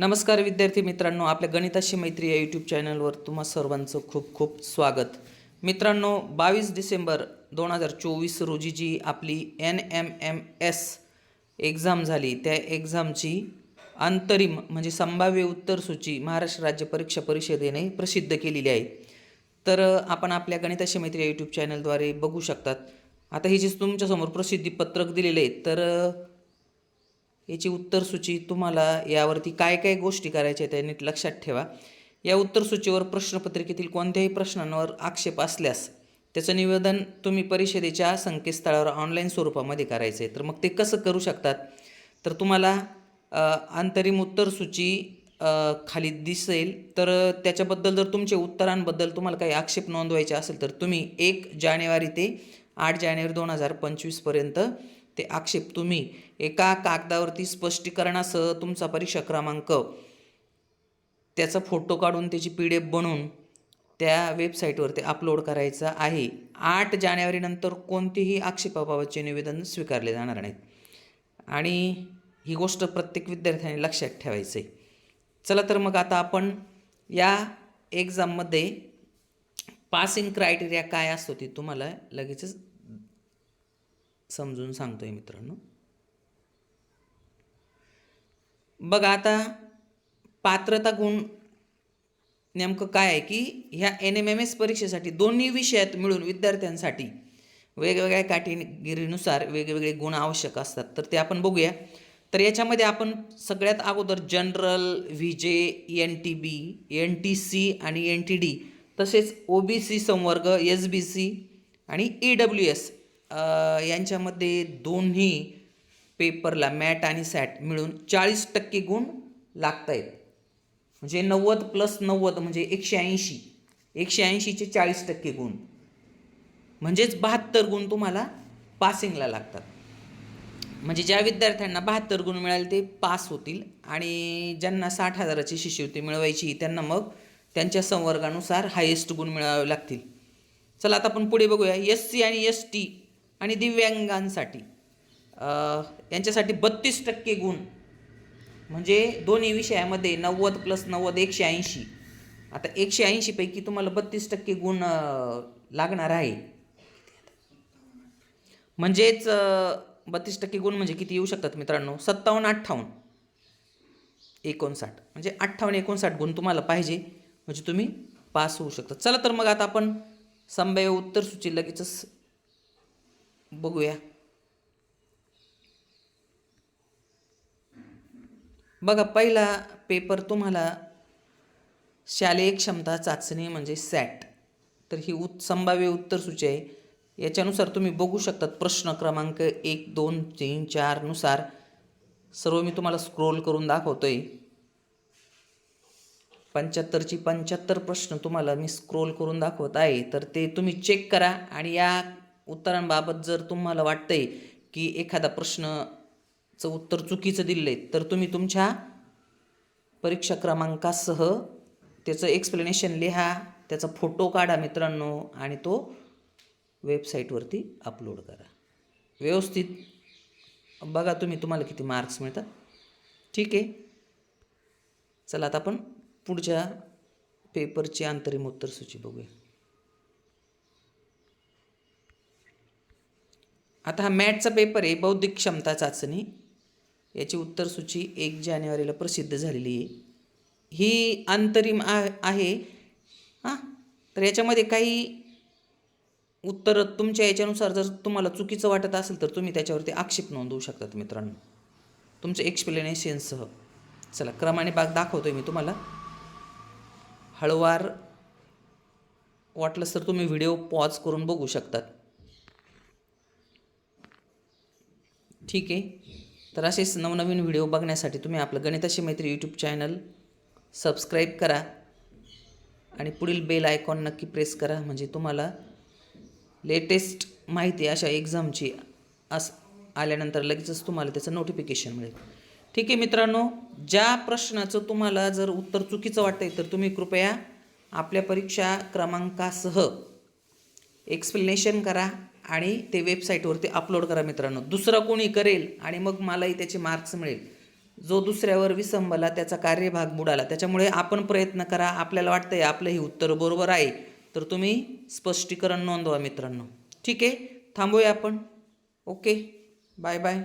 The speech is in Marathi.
नमस्कार विद्यार्थी मित्रांनो आपल्या गणिताशी मैत्री या यूट्यूब चॅनलवर तुम्हा सर्वांचं खूप खूप स्वागत. मित्रांनो बावीस डिसेंबर दोन हजार चोवीस रोजी जी आपली N M M S exam झाली त्या एक्झामची अंतरिम म्हणजे संभाव्य उत्तरसूची महाराष्ट्र राज्य परीक्षा परिषदेने प्रसिद्ध केलेली आहे. तर आपण आपल्या गणिताशी मैत्री या यूट्यूब चॅनलद्वारे बघू शकतात. आता हे जे तुमच्यासमोर प्रसिद्धी पत्रक दिलेले आहे तर याची उत्तरसूची तुम्हाला यावरती काय काय गोष्टी करायच्या आहेत त्या नीट लक्षात ठेवा. या उत्तरसूचीवर प्रश्नपत्रिकेतील कोणत्याही प्रश्नांवर आक्षेप असल्यास त्याचं निवेदन तुम्ही परिषदेच्या संकेतस्थळावर ऑनलाईन स्वरूपामध्ये करायचं आहे तर मग ते कसं करू शकतात? तर तुम्हाला अंतरिम उत्तरसूची खाली दिसेल. तर त्याच्याबद्दल जर तुमचे उत्तरांबद्दल तुम्हाला काही आक्षेप नोंदवायचे असेल तर तुम्ही एक जानेवारी ते आठ जानेवारी दोन हजार पंचवीसपर्यंत ते आक्षेप तुम्ही. एका कागदावरती स्पष्टीकरणासह तुमचा परीक्षा क्रमांक. त्याचा फोटो काढून त्याची पी डी एफ बनवून त्या वेबसाईटवरती अपलोड करायचा आहे. आठ जानेवारीनंतर कोणतेही आक्षेपाबाबतचे निवेदन स्वीकारले जाणार नाहीत. आणि ही गोष्ट प्रत्येक विद्यार्थ्याने लक्षात ठेवायचं आहे चला तर मग आता आपण या एक्झाममध्ये पासिंग क्रायटेरिया काय असतो ते तुम्हाला लगेचच समजून सांगतो आहे मित्रांनो. बघा आता पात्रता गुण नेमकं काय आहे की ह्या एन एम एम एस परीक्षेसाठी दोन्ही विषयात मिळून विद्यार्थ्यांसाठी वेगवेगळ्या कॅटेगरीनुसार वेगवेगळे गुण आवश्यक असतात. तर ते आपण बघूया. तर याच्यामध्ये आपण सगळ्यात अगोदर general V J N T B N T C आणि एन टी डी तसेच ओ बी सी संवर्ग एस बी सी आणि ई डब्ल्यू एस यांच्यामध्ये दोन्ही पेपरला मॅट आणि सॅट मिळून चाळीस टक्के गुण लागत आहेत म्हणजे नव्वद प्लस नव्वद म्हणजे एकशे ऐंशी. एकशे ऐंशीचे चाळीस टक्के गुण. म्हणजेच बहात्तर गुण तुम्हाला पासिंगला लागतात. म्हणजे ज्या विद्यार्थ्यांना बहात्तर गुण मिळाले ते पास होतील आणि ज्यांना साठ हजाराची शिष्यवृत्ती मिळवायची त्यांना मग त्यांच्या संवर्गानुसार हायेस्ट गुण मिळावे लागतील. चला आता आपण पुढे बघूया. एस सी आणि एस टी आणि दिव्यांगांसाठी. यांच्यासाठी बत्तीस टक्के गुण. म्हणजे दोन्ही विषयामध्ये नव्वद प्लस नव्वद एकशे ऐंशी. आता एकशे ऐंशीपैकी तुम्हाला बत्तीस टक्के गुण लागणार आहे. म्हणजेच बत्तीस टक्के गुण म्हणजे किती येऊ शकतात मित्रांनो? सत्तावन्न अठ्ठावन्न. एकोणसाठ. म्हणजे अठ्ठावन्न एकोणसाठ गुण तुम्हाला पाहिजे. म्हणजे तुम्ही पास होऊ शकता. चला तर मग आता आपण संभाव्य उत्तर सूची लगेचच बघूया. बघा पहिला पेपर तुम्हाला शालेय क्षमता चाचणी म्हणजे सॅट. तर ही उत् संभाव्य उत्तरसूची आहे. याच्यानुसार तुम्ही बघू शकतात प्रश्न क्रमांक एक दोन तीन चारनुसार सर्व मी तुम्हाला स्क्रोल करून दाखवतोय. पंच्याहत्तरची पंच्याहत्तर प्रश्न तुम्हाला मी स्क्रोल करून दाखवत आहे. तर ते तुम्ही चेक करा आणि या उत्तरांबाबत जर तुम्हाला वाटतंय की एखादा प्रश्नचं उत्तर चुकीचं दिलं आहे तर तुम्ही तुमच्या परीक्षा क्रमांकासह त्याचं एक्सप्लेनेशन लिहा त्याचा फोटो काढा मित्रांनो आणि तो वेबसाईटवरती अपलोड करा. व्यवस्थित. बघा तुम्ही तुम्हाला किती मार्क्स मिळतात. ठीक आहे. चला आता आपण पुढच्या पेपरची अंतरिम उत्तरसूची बघूया. आता हा मॅटचा पेपर आहे बौद्धिक क्षमता चाचणी. याची उत्तरसूची एक जानेवारीला प्रसिद्ध झालेली आहे. ही अंतरिम आ आहे. हां तर याच्यामध्ये काही उत्तर तुमच्या याच्यानुसार जर तुम्हाला चुकीचं वाटत असेल तर तुम्ही त्याच्यावरती आक्षेप नोंदवू शकतात मित्रांनो. तुमचं एक्सप्लेनेशनसह चला क्रमाने बाग दाखवतोय मी तुम्हाला. हळवार वाटलंच तर तुम्ही व्हिडिओ पॉज करून बघू शकतात. ठीक आहे. तर असेच नवनवीन व्हिडिओ बघण्यासाठी तुम्ही आपलं गणिताशी मैत्री यूट्यूब चॅनल सबस्क्राईब करा. आणि पुढील बेल आयकॉन नक्की प्रेस करा. म्हणजे तुम्हाला लेटेस्ट माहिती अशा एक्झामची अस आल्यानंतर लगेचच तुम्हाला त्याचं नोटिफिकेशन मिळेल. ठीक आहे मित्रांनो ज्या प्रश्नाचं तुम्हाला जर उत्तर चुकीचं वाटतंय तर तुम्ही कृपया आपल्या परीक्षा क्रमांकासह एक्सप्लेनेशन करा. आणि ते वेबसाईटवरती अपलोड करा मित्रांनो. दुसरा कोणी करेल आणि मग मलाही त्याचे मार्क्स मिळेल. जो दुसऱ्यावर विसंबला त्याचा कार्यभाग बुडाला. त्याच्यामुळे आपण प्रयत्न करा. आपल्याला वाटतंय आपलं हे उत्तर बरोबर आहे. तर तुम्ही स्पष्टीकरण नोंदवा मित्रांनो. ठीक आहे? थांबूया आपण. ओके? Bye bye.